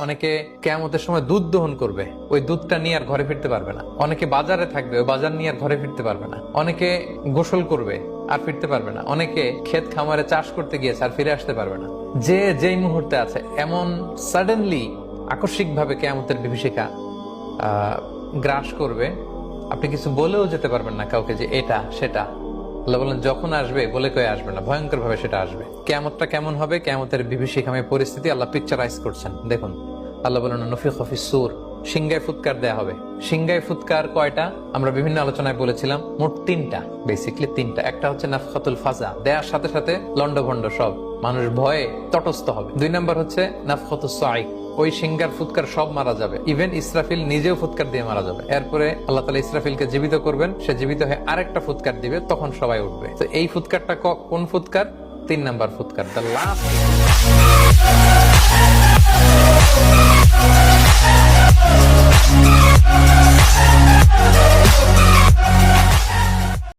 অনেকে কেয়ামতের সময় দুধ দহন করবে, ওই দুধটা নিয়ে আর ঘরে ফিরতে পারবে না। অনেকে বাজারে থাকবে, ওই বাজার নিয়ে আর ঘরে ফিরতে পারবে না। অনেকে গোসল করবে, আর ফিরতে পারবে না। অনেকে ক্ষেত খামারে চাষ করতে গিয়েছে, আর ফিরে আসতে পারবে না। যে যেই মুহূর্তে আছে, এমন সাডেনলি আকস্মিক ভাবে কেয়ামতের বিভীষিকা গ্রাস করবে, আপনি কিছু বলেও যেতে পারবেন না কাউকে যে এটা, সেটা। আল্লাহ বলেন, যখন আসবে, বলে কয়ে আসবে না ভয়ঙ্কর ভাবে সেটা আসবে। কেমতটা কেমন হবে? কেমতের বিভীষিকাময় পরিস্থিতি আল্লাহ পিকচারাইজ করছেন। দেখুন, আল্লাহ বলেন নফি খফি সুর সিংগায় ফুৎকার দেয়া হবে। সিংগায় ফুৎকার কয়টা? আমরা বিভিন্ন আলোচনায় বলেছিলাম, মোট তিনটা বেসিকলি তিনটা। একটা হচ্ছে নাফখাতুল ফাজা, দেয়ার সাথে সাথে লন্ডভন্ড সব। মানুষ ভয়ে তটস্থ হবে। দুই নাম্বার হচ্ছে নাফখাতুস সাইক ওই সিঙ্গার ফুৎকার সব মারা যাবে। ইভেন ইসরাফিল নিজেও ফুৎকার দিয়ে মারা যাবে। এরপরে আল্লাহ তালা ইসরাফিলকে জীবিত করবেন। সে জীবিত হয়ে আরেকটা ফুৎকার দিবে, তখন সবাই উঠবে। তো এই ফুৎকারটা কোন ফুৎকার? তিন নাম্বার ফুৎকার। The last